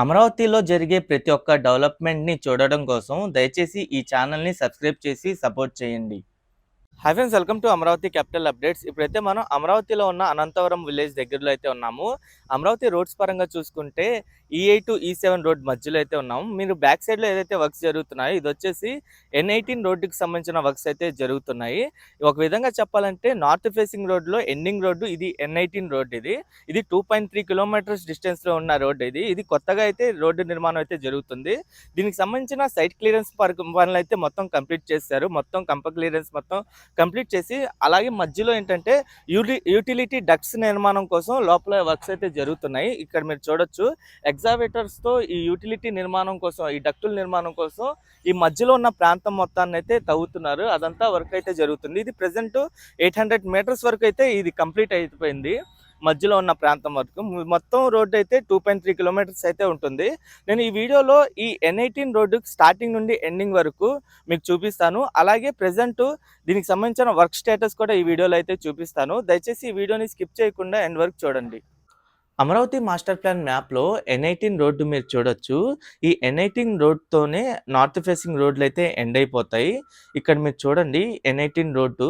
అమరావతిలో జరిగే ప్రతి ఒక్క డెవలప్మెంట్‌ని చూడడం కోసం దయచేసి ఈ ఛానల్‌ని సబ్స్క్రైబ్ చేసి సపోర్ట్ చేయండి. Hi friends welcome to Amaravati capital updates. ఇప్పుడైతే మనం అమరావతిలో ఉన్న అనంతవరం విలేజ్ దగ్గరలో అయితే ఉన్నాము. అమరావతి రోడ్స్ పరంగా చూసుకుంటే ఈ8, ఈ7 e రోడ్ మధ్యలో అయితే ఉన్నాము. మీరు బ్యాక్ సైడ్‌లో ఏదైతే వర్క్స్ జరుగుతున్నాయో ఇదొచ్చేసి ఎన్18 రోడ్డుకి సంబంధించిన వర్క్స్ అయితే జరుగుతున్నాయి. ఒక విధంగా చెప్పాలంటే నార్త్ ఫేసింగ్ రోడ్‌లో ఎండింగ్ రోడ్డు ఇది ఎన్18 రోడ్ ఇది. ఇది 2.3 కిలోమీటర్స్ డిస్టెన్స్‌లో ఉన్న రోడ్ ఇది. ఇది కొత్తగా అయితే రోడ్డు నిర్మాణం అయితే జరుగుతుంది. దీనికి సంబంధించిన సైట్ క్లియరెన్స్ పరకు అయితే మొత్తం కంప్లీట్ చేశారు. మొత్తం కంప క్లియరెన్స్ మొత్తం కంప్లీట్ చేసి అలాగే మధ్యలో ఏంటంటే యూటిలిటీ డక్ట్స్ నిర్మాణం కోసం లోపల వర్క్స్ అయితే జరుగుతున్నాయి. ఇక్కడ మీరు చూడొచ్చు ఎగ్జావేటర్స్‌తో ఈ యూటిలిటీ నిర్మాణం కోసం ఈ డక్టుల నిర్మాణం కోసం ఈ మధ్యలో ఉన్న ప్రాంతం మొత్తాన్ని అయితే తవ్వుతున్నారు. అదంతా వర్క్ అయితే జరుగుతుంది. ఇది ప్రెజెంటు ఎయిట్ హండ్రెడ్ మీటర్స్ వరకు అయితే ఇది కంప్లీట్ అయిపోయింది. మధ్యలో ఉన్న ప్రాంతం వరకు. మొత్తం రోడ్ అయితే 2.3 కిలోమీటర్స్ అయితే ఉంటుంది. నేను ఈ వీడియోలో ఈ ఎన్18 రోడ్డు స్టార్టింగ్ నుండి ఎండింగ్ వరకు మీకు చూపిస్తాను. అలాగే ప్రజెంట్ దీనికి సంబంధించిన వర్క్ స్టేటస్ కూడా ఈ వీడియోలో అయితే చూపిస్తాను. దయచేసి ఈ వీడియోని స్కిప్ చేయకుండా ఎండ్ వరకు చూడండి. అమరావతి మాస్టర్ ప్లాన్ మ్యాప్‌లో ఎన్18 రోడ్డు మీరు చూడొచ్చు. ఈ ఎన్18 రోడ్‌తోనే నార్త్ ఫేసింగ్ రోడ్లయితే ఎండ్ అయిపోతాయి. ఇక్కడ మీరు చూడండి ఎన్18 రోడ్డు.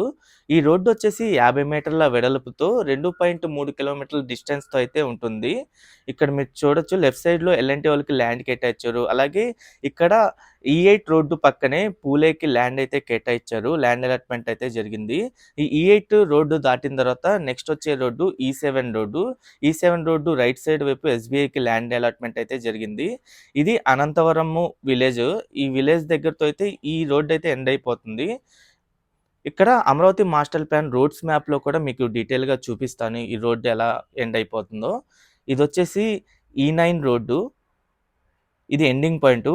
ఈ రోడ్డు వచ్చేసి 50 మీటర్ల వెడల్పుతో 2.3 కిలోమీటర్ల డిస్టెన్స్‌తో అయితే ఉంటుంది. ఇక్కడ మీరు చూడొచ్చు లెఫ్ట్ సైడ్‌లో ఎల్ఎన్టీ వాళ్ళకి ల్యాండ్ కేటాయించారు. అలాగే ఇక్కడ e ఈ8 రోడ్డు పక్కనే పూలేకి ల్యాండ్ అయితే కేటాయించారు. ల్యాండ్ అలాట్‌మెంట్ అయితే జరిగింది. ఈ e ఈ8 రోడ్డు దాటిన తర్వాత నెక్స్ట్ వచ్చే road e E seven road. E seven road right side వైపు ఎస్‌బీఐకి ల్యాండ్ అలాట్‌మెంట్ అయితే జరిగింది. ఇది అనంతవరము విలేజ్. ఈ విలేజ్ దగ్గరతో అయితే ఈ రోడ్డు అయితే ఎండ్ అయిపోతుంది. ఇక్కడ అమరావతి మాస్టర్ ప్లాన్ రోడ్స్ మ్యాప్‌లో కూడా మీకు డీటెయిల్‌గా చూపిస్తాను. ఈ రోడ్డు ఎలా ఎండ్ అయిపోతుందో. ఇది వచ్చేసి e ఈ నైన్ రోడ్డు. ఇది ఎండింగ్ పాయింట్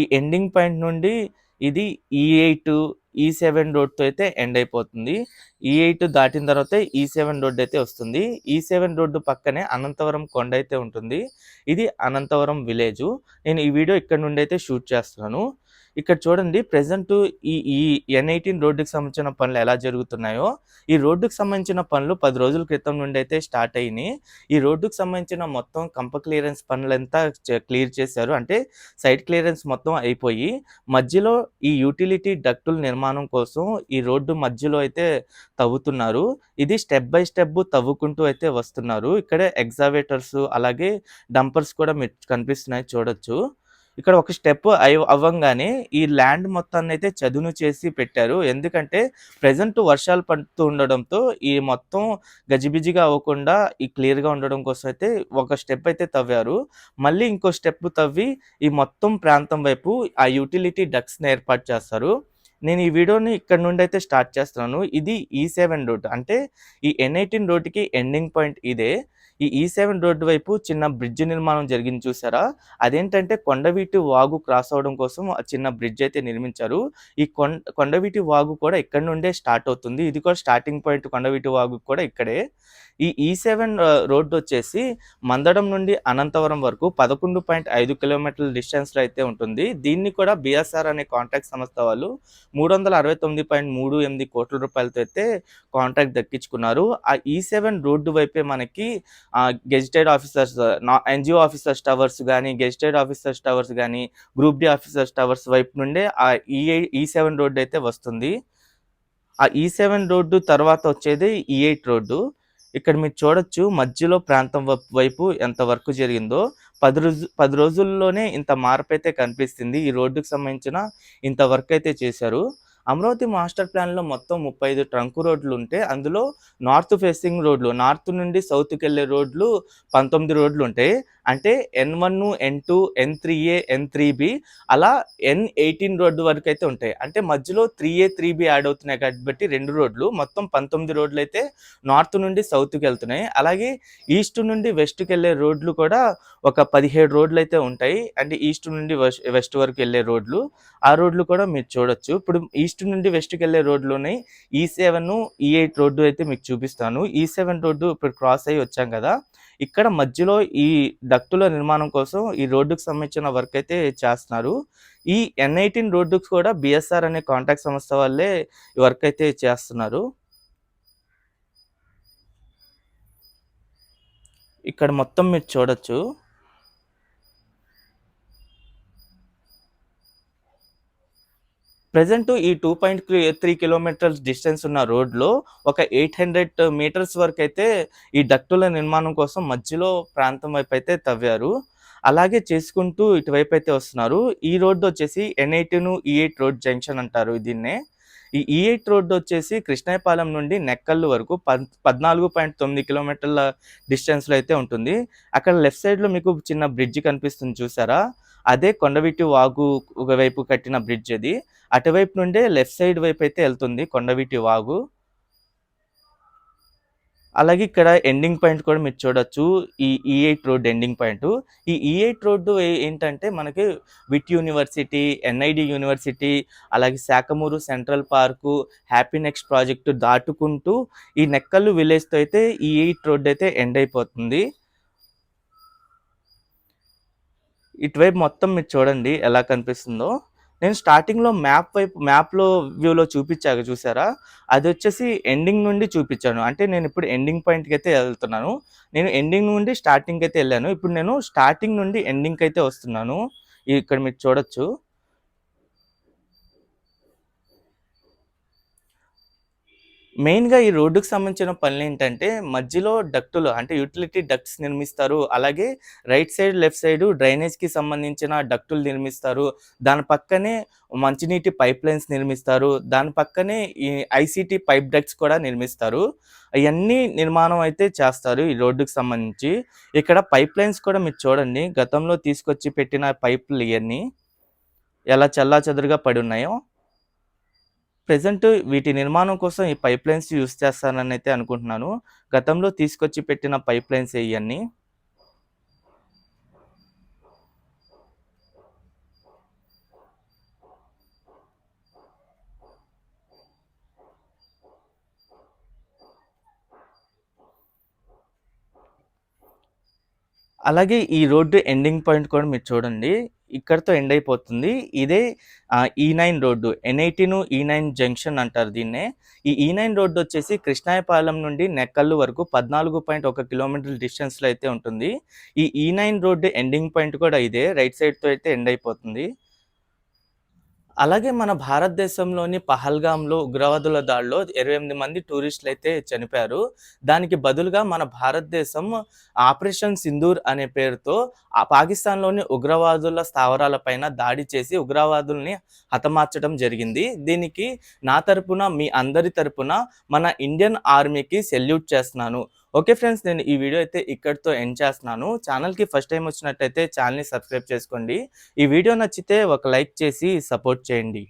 ఈ ఎండింగ్ పాయింట్ నుండి ఇది e ఈ8, ఈ7 e రోడ్‌తో అయితే ఎండ్ అయిపోతుంది. ఈ ఎయిట్ దాటిన తర్వాత ఈ సెవెన్ రోడ్ అయితే వస్తుంది. ఈ సెవెన్ రోడ్డు పక్కనే అనంతవరం కొండ అయితే ఉంటుంది. ఇది అనంతవరం విలేజు. నేను ఈ వీడియో ఇక్కడ నుండి అయితే షూట్ చేస్తున్నాను. ఇక్కడ చూడండి ప్రెసెంట్ ఈ ఈ ఎన్18 రోడ్డుకి సంబంధించిన పనులు ఎలా జరుగుతున్నాయో, ఈ రోడ్డుకు సంబంధించిన పనులు పది రోజుల క్రితం నుండి అయితే స్టార్ట్ అయినాయి. ఈ రోడ్డుకు సంబంధించిన మొత్తం కంప క్లియరెన్స్ పనులంతా క్లియర్ చేశారు. అంటే సైట్ క్లియరెన్స్ మొత్తం అయిపోయి మధ్యలో ఈ యూటిలిటీ డక్టుల నిర్మాణం కోసం ఈ రోడ్డు మధ్యలో అయితే తవ్వుతున్నారు. ఇది స్టెప్ బై స్టెప్ తవ్వుకుంటూ అయితే వస్తున్నారు. ఇక్కడ ఎగ్జావేటర్స్ అలాగే డంపర్స్ కూడా మీరు కనిపిస్తున్నాయి చూడొచ్చు. ఇక్కడ ఒక స్టెప్ అయ్ అవ్వంగానే ఈ ల్యాండ్ మొత్తాన్ని అయితే చదును చేసి పెట్టారు. ఎందుకంటే ప్రజెంట్ వర్షాలు పడుతూ ఉండడంతో ఈ మొత్తం గజిబిజిగా అవ్వకుండా ఈ క్లియర్‌గా ఉండడం కోసం అయితే ఒక స్టెప్ అయితే తవ్వారు. మళ్ళీ ఇంకో స్టెప్ తవ్వి ఈ మొత్తం ప్రాంతం వైపు ఆ యూటిలిటీ డక్స్ని ఏర్పాటు చేస్తారు. నేను ఈ వీడియోని ఇక్కడ నుండి అయితే స్టార్ట్ చేస్తున్నాను. ఇది ఈ సెవెన్ రోడ్. అంటే ఈ ఎన్ ఎయిటీన్ రోడ్కి ఎండింగ్ పాయింట్ ఇదే. ఈ e ఈ సెవెన్ రోడ్డు వైపు చిన్న బ్రిడ్జ్ నిర్మాణం జరిగింది చూసారా? అదేంటంటే కొండవీటి వాగు క్రాస్ అవ్వడం కోసం ఆ చిన్న బ్రిడ్జ్ అయితే నిర్మించారు. ఈ కొండ కొండవీటి వాగు కూడా ఇక్కడ నుండే స్టార్ట్ అవుతుంది. ఇది కూడా స్టార్టింగ్ పాయింట్ కొండవీటి వాగు కూడా ఇక్కడే. ఈ e ఈ సెవెన్ రోడ్డు వచ్చేసి మందడం నుండి అనంతవరం వరకు 11.5 కిలోమీటర్ల డిస్టెన్స్‌లో అయితే ఉంటుంది. దీన్ని కూడా బీఎస్ఆర్ అనే కాంట్రాక్ట్ సంస్థ వాళ్ళు 369.38 కోట్ల రూపాయలతో అయితే కాంట్రాక్ట్ దక్కించుకున్నారు. ఆ e ఈ సెవెన్ రోడ్డు వైపే మనకి గెజిటెడ్ ఆఫీసర్స్ నా ఎన్జిఓ ఆఫీసర్స్ టవర్స్ కానీ గెజిటెడ్ ఆఫీసర్స్ టవర్స్ కానీ గ్రూప్ డి ఆఫీసర్స్ టవర్స్ వైపు నుండే ఆ ఈ8 ఈ7 రోడ్ అయితే వస్తుంది. ఆ ఈ సెవెన్ రోడ్డు తర్వాత వచ్చేది ఈ8 రోడ్డు. ఇక్కడ మీరు చూడొచ్చు మధ్యలో ప్రాంతం వైపు ఎంత వర్క్ జరిగిందో. పది రోజు పది రోజుల్లోనే ఇంత మార్పు అయితే కనిపిస్తుంది. ఈ రోడ్డుకి సంబంధించిన ఇంత వర్క్ అయితే చేశారు. అమరావతి మాస్టర్ ప్లాన్‌లో మొత్తం 35 ట్రంక్ రోడ్లుంటే అందులో నార్త్ ఫేసింగ్ రోడ్లు నార్త్ నుండి సౌత్కి వెళ్ళే రోడ్లు పంతొమ్మిది రోడ్లు ఉంటాయి అంటే ఎన్1, ఎన్2, ఎన్3ఏ, ఎన్3బి అలా ఎన్18 రోడ్డు వరకు అయితే ఉంటాయి. అంటే మధ్యలో 3ఏ, 3బి యాడ్ అవుతున్నాయి కాబట్టి రెండు రోడ్లు మొత్తం పంతొమ్మిది రోడ్లు అయితే నార్త్ నుండి సౌత్కి వెళ్తున్నాయి అలాగే ఈస్ట్ నుండి వెస్ట్‌కెళ్ళే రోడ్లు కూడా ఒక పదిహేడు రోడ్లు అయితే ఉంటాయి. అంటే ఈస్ట్ నుండి వెస్ట్ వరకు వెళ్ళే రోడ్లు. ఆ రోడ్లు కూడా మీరు చూడొచ్చు. ఇప్పుడు ఈస్ట్ నుండి వెస్ట్కి వెళ్ళే రోడ్లోనే ఈ సెవెన్ ఈ ఎయిట్ రోడ్డు అయితే మీకు చూపిస్తాను. E ఈ సెవెన్ రోడ్డు ఇప్పుడు క్రాస్ అయ్యి వచ్చాం కదా! ఇక్కడ మధ్యలో ఈ డక్టుల నిర్మాణం కోసం ఈ రోడ్డుకు సంబంధించిన వర్క్ అయితే చేస్తున్నారు. ఈ ఎన్ఐటీన్ రోడ్డుకు కూడా బిఎస్ఆర్ అనే కాంట్రాక్ట్ సంస్థ వాళ్ళే వర్క్ అయితే చేస్తున్నారు. ఇక్కడ మొత్తం మీరు చూడొచ్చు. ప్రజెంట్ ఈ two point three kilometres distance ఉన్న రోడ్లో ఒక ఎయిట్ హండ్రెడ్ మీటర్స్ వరకు అయితే ఈ డక్టుల నిర్మాణం కోసం మధ్యలో ప్రాంతం వైపు అయితే తవ్వారు. అలాగే చేసుకుంటూ ఇటువైపు అయితే వస్తున్నారు. ఈ రోడ్డు వచ్చేసి N eighteen E eight road junction అంటారు దీన్నే. ఈ ఈ ఎయిట్ రోడ్డు వచ్చేసి కృష్ణాయపాలెం నుండి నెక్కల్లు వరకు పద్నాలుగు పాయింట్ తొమ్మిది కిలోమీటర్ల డిస్టెన్స్లో అయితే ఉంటుంది. అక్కడ లెఫ్ట్ సైడ్లో మీకు చిన్న బ్రిడ్జ్ కనిపిస్తుంది చూసారా? అదే కొండవీటి వాగు ఒకవైపు కట్టిన బ్రిడ్జ్ అది. అటువైపు నుండే లెఫ్ట్ సైడ్ వైపు అయితే వెళ్తుంది కొండవీటి వాగు. అలాగే ఇక్కడ ఎండింగ్ పాయింట్ కూడా మీరు చూడొచ్చు. ఈ e ఈ ఎయిట్ రోడ్ ఎండింగ్ పాయింట్ ఈ ఈ ఎయిట్ రోడ్డు ఏంటంటే మనకి విట్ యూనివర్సిటీ ఎన్ఐడి యూనివర్సిటీ అలాగే Sakhamuru central park Happy Nest project దాటుకుంటూ ఈ నెక్కల్లు విలేజ్తో అయితే ఈ e ఎయిట్ రోడ్ అయితే ఎండ్ అయిపోతుంది. ఇటువైపు మొత్తం మీరు చూడండి ఎలా కనిపిస్తుందో. నేను స్టార్టింగ్లో మ్యాప్ వైపు మ్యాప్లో వ్యూలో చూపించాక చూసారా? అది వచ్చేసి ఎండింగ్ నుండి చూపించాను. అంటే నేను ఇప్పుడు ఎండింగ్ పాయింట్కి అయితే వెళ్తున్నాను. నేను ఎండింగ్ నుండి స్టార్టింగ్కి అయితే వెళ్ళాను. ఇప్పుడు నేను స్టార్టింగ్ నుండి ఎండింగ్కి అయితే వస్తున్నాను. ఇక్కడ మీరు చూడొచ్చు. మెయిన్గా ఈ రోడ్డుకు సంబంధించిన పనులు ఏంటంటే మధ్యలో డక్టులు అంటే యూటిలిటీ డక్ట్స్ నిర్మిస్తారు. అలాగే రైట్ సైడ్ లెఫ్ట్ సైడ్ డ్రైనేజ్కి సంబంధించిన డక్టులు నిర్మిస్తారు. దాని పక్కనే మంచినీటి పైప్ లైన్స్ నిర్మిస్తారు. దాని పక్కనే ఈ ఐసీటీ పైప్ డక్ట్స్ కూడా నిర్మిస్తారు. అవన్నీ నిర్మాణం అయితే చేస్తారు ఈ రోడ్డుకు సంబంధించి. ఇక్కడ పైప్ లైన్స్ కూడా మీరు చూడండి. గతంలో తీసుకొచ్చి పెట్టిన పైపులు ఇవన్నీ ఎలా చల్లా చెదురుగా పడి ఉన్నాయో. ప్రజెంట్ వీటి నిర్మాణం కోసం ఈ పైప్ లైన్స్ యూస్ చేస్తానని అయితే అనుకుంటున్నాను. గతంలో తీసుకొచ్చి పెట్టిన పైప్ లైన్స్ ఇవన్నీ అలాగే ఈ రోడ్డు ఎండింగ్ పాయింట్ కూడా మీరు చూడండి. ఇక్కడతో ఎండ్ అయిపోతుంది. ఇదే ఈ నైన్ e రోడ్డు. ఎన్ఐటీను ఈ నైన్ జంక్షన్ అంటారు దీన్నే. ఈ e ఈ నైన్ రోడ్డు వచ్చేసి కృష్ణాయపాలెం నుండి నెక్కల్లు వరకు పద్నాలుగు పాయింట్ ఒక కిలోమీటర్ డిస్టెన్స్లో అయితే ఉంటుంది. ఈ e E nine road ending point కూడా ఇదే. రైట్ సైడ్తో అయితే ఎండ్ అయిపోతుంది. అలాగే మన భారతదేశంలోని పహల్గామ్లో ఉగ్రవాదుల దాడిలో ఇరవై ఎనిమిది మంది టూరిస్టులు అయితే చనిపోయారు. దానికి బదులుగా మన భారతదేశం ఆపరేషన్ సింధూర్ అనే పేరుతో ఆ పాకిస్తాన్లోని ఉగ్రవాదుల స్థావరాలపైన దాడి చేసి ఉగ్రవాదుల్ని హతమార్చడం జరిగింది. దీనికి నా తరపున మీ అందరి తరపున మన ఇండియన్ ఆర్మీకి సెల్యూట్ చేస్తున్నాను. ఓకే ఫ్రెండ్స్ నేను ఈ వీడియో అయితే ఇక్కడితో ఎండ్ చేస్తున్నాను. ఛానల్కి ఫస్ట్ టైం వచ్చినట్టయితే ఛానల్ని సబ్స్క్రైబ్ చేసుకోండి. ఈ వీడియో నచ్చితే ఒక లైక్ చేసి సపోర్ట్ చేయండి.